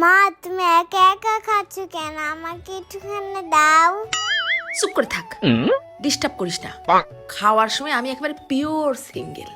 মা তুমি একা একা খাচ্ছ কেন? আমাকে একটুখানি দাও। চুপ করে থাক। ডিস্টার্ব করিস না। খাওয়ার সময় আমি একেবারে পিওর সিঙ্গেল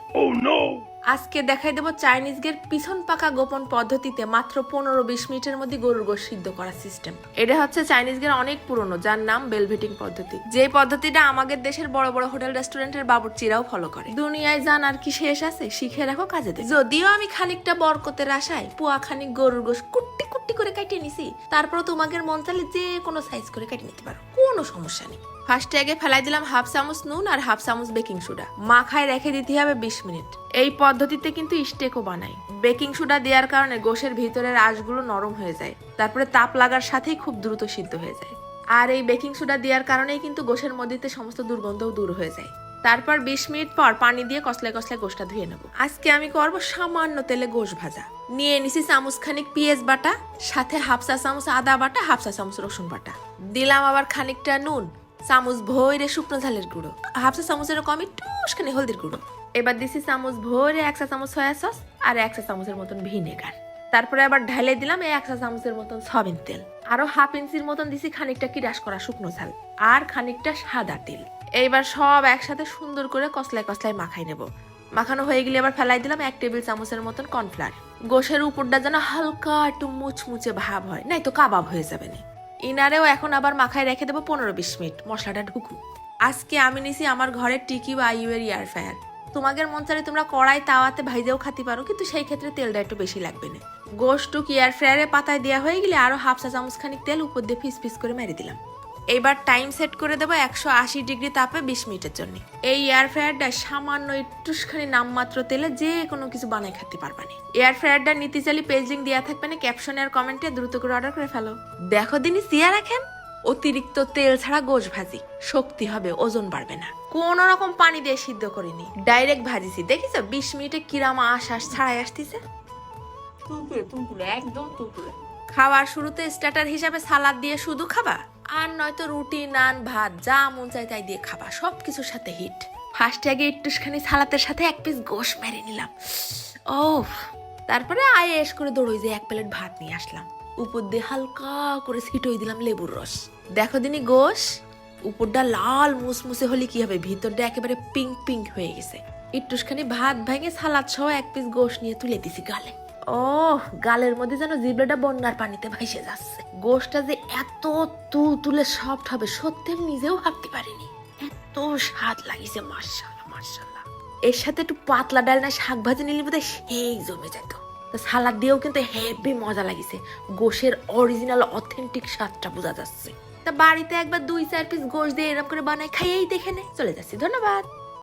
আজকে দেখাই দেবো চাইনিজ গের পিছন পাকা গোপন পদ্ধতিতে মাত্র পনেরো বিশ মিনিটের মধ্যে গরুর গোশ সিদ্ধ করার সিস্টেম এটা হচ্ছে চাইনিজ গের অনেক পুরনো, যার নাম বেলভেটিং পদ্ধতি। যে পদ্ধতিটা আমাদের দেশের বড় বড় হোটেল রেস্টুরেন্টের বাবুর্চিরাও ফলো করে। দুনিয়ায় জান আর কি শেষ আছে, শিখে রাখো কাজে দেবে। যদিও আমি খানিকটা বরকতের আশায় পুয়া খানিক গরুর গোশ কুট্টি কুট্টি করে কাটিয়ে নিছি তারপর তোমাদের মন চাইলে যে কোনো সাইজ করে কাটিয়ে নিতে পারো। কোনো সমস্যা নেই। ফার্স্টে আগে ফেলাই দিলাম হাফ চামচ নুন আর হাফ চামচ বেকিং সোডা মাখায় রেখে দিতে হবে বিশ মিনিট। এই পদ্ধতিতে কিন্তু স্টেকও বানাই। বেকিং সোডা দেওয়ার কারণে গোশের ভিতরের আঁশগুলো নরম হয়ে যায়। তারপরে তাপ লাগার সাথেই খুব দ্রুত সিদ্ধ হয়ে যায়। আর এই বেকিং সোডা দেওয়ার কারণেই কিন্তু গোশের মধ্যে সমস্ত দুর্গন্ধও দূর হয়ে যায়। তারপর বিশ মিনিট পর পানি দিয়ে কসলে কসলে গোশটা ধুয়ে নেব। আজকে আমি করব সামান্য তেলে গোশ ভাজা। নিয়ে নিছি চামচ খানিক পেঁয়াজ বাটা, সাথে হাফসা চামচ আদা বাটা হাফসা চামচ রসুন বাটা। দিলাম আবার খানিকটা নুন, চামচ ভরে শুকনো ঝালের গুঁড়ো হাফসা চামচের কম একটুখানি হলদির গুঁড়ো। এবার দিছি চামচ ভরে এক চা চামচ সয়া সস আর এক চা চামচের মতন ভিনেগার। তারপরে আবার ঢালে দিলাম এক চা চামচের মতন সয়াবিন তেল। আরও হাফ ইঞ্চির মতন দিছি খানিকটা কিরাস করা শুকনো ঝাল আর খানিকটা সাদা তেল। এইবার সব একসাথে সুন্দর করে কসলায় কসলায় মাখাই নেব। মাখানো হয়ে গেলে আবার ফেলাই দিলাম এক টেবিল চামচের মতন কর্নফ্লাওয়ার। গোশের উপরটা যেন হালকা একটু মুচমুচে ভাব হয়। নাই তো কাবাব হয়ে যাবে না। ইনারেও এখন আবার মাখায় রেখে দেবো পনেরো বিশ মিনিট। মশলাটা ঢুকু আজকে আমি নিছি আমার ঘরের টিকি বা ইউএর এয়ার ফ্রায়ার তোমাদের মন চাইলে তোমরা কড়াই তাওয়াতে ভাইজেও খাতে পারো, কিন্তু সেই ক্ষেত্রে তেলটা একটু বেশি লাগবে না। গোশটুক এয়ার ফ্রায়ারে পাতায় দেওয়া হয়ে গেলে আরও হাফ চা চামচ খানিক তেল উপর দিয়ে পিস পিস করে মেরে দিলাম। এবার টাইম সেট করে দেবো একশো আশি ডিগ্রি তাপে বিশ মিনিটের জন্য। এই এয়ার ফ্রায়ারটা সামান্য একটুখানি নামমাত্র তেলে যে কোনো কিছু বানাই খেতে পারবা না। এয়ার ফ্রায়ারটা নিতে পেজ লিঙ্ক দেওয়া থাকবে না ক্যাপশনে আর কমেন্টে দ্রুত করে অর্ডার করে ফেলো। দেখো দিনই সিয়া রাখেন? অতিরিক্ত তেল ছাড়া গোশ ভাজি শক্তি হবে ওজন বাড়বে না। কোন রকম পানি দিয়ে সিদ্ধ করিনি ডাইরেক্ট ভাজিছি দেখিস বিশ মিনিটে কিরাম আশ আশ ছাড়াই আসতেছে। একদম খাওয়ার শুরুতে স্টার্টার হিসাবে সালাদ দিয়ে শুধু খাবা? আর নয়তো রুটি, নান, ভাত, যা মন চাই তাই দিয়ে খাবা। সব কিছুর সাথে হিট। ফার্স্টে আগে একটুখানি সালাতের সাথে এক পিস গোশ মেরে নিলাম। ও তারপরে আয়ে এস করে দৌড়ই যে এক প্লেট ভাত নিয়ে আসলাম। উপর দিয়ে হালকা করে ছিটই দিলাম লেবুর রস। দেখো দিনই গোশ, উপরটা লাল মুসমুসে হলে কি হবে? ভিতরটা একেবারে পিঙ্ক পিঙ্ক হয়ে গেছে। একটুখানি ভাত ভেঙে সালাদ সহ এক পিস গোশ নিয়ে তুলে দিছি গালে। ও গালের মধ্যে যেন জিবলাটা বন্যার পানিতে ভাসে যাচ্ছে। গোশটা যে এত তুল তুলে সফট হবে, সত্যি নিজেও ভাবতে পারিনি। এত স্বাদ লাগিছে মার্শাল্লাহ মার্শাল্লাহ এর সাথে একটু পাতলা ডাল না শাক ভাজি নিলে বোধহয় সেই জমে যেত। সালাদ দিয়েও কিন্তু হেভি মজা লাগিছে। গোশের অরিজিনাল, অথেন্টিক স্বাদটা বোঝা যাচ্ছে। তা বাড়িতে একবার দুই, চার পিস গোশ দিয়ে এরকম করে বানাই খাইয়েই দেখে নে। চলে যাচ্ছি, ধন্যবাদ।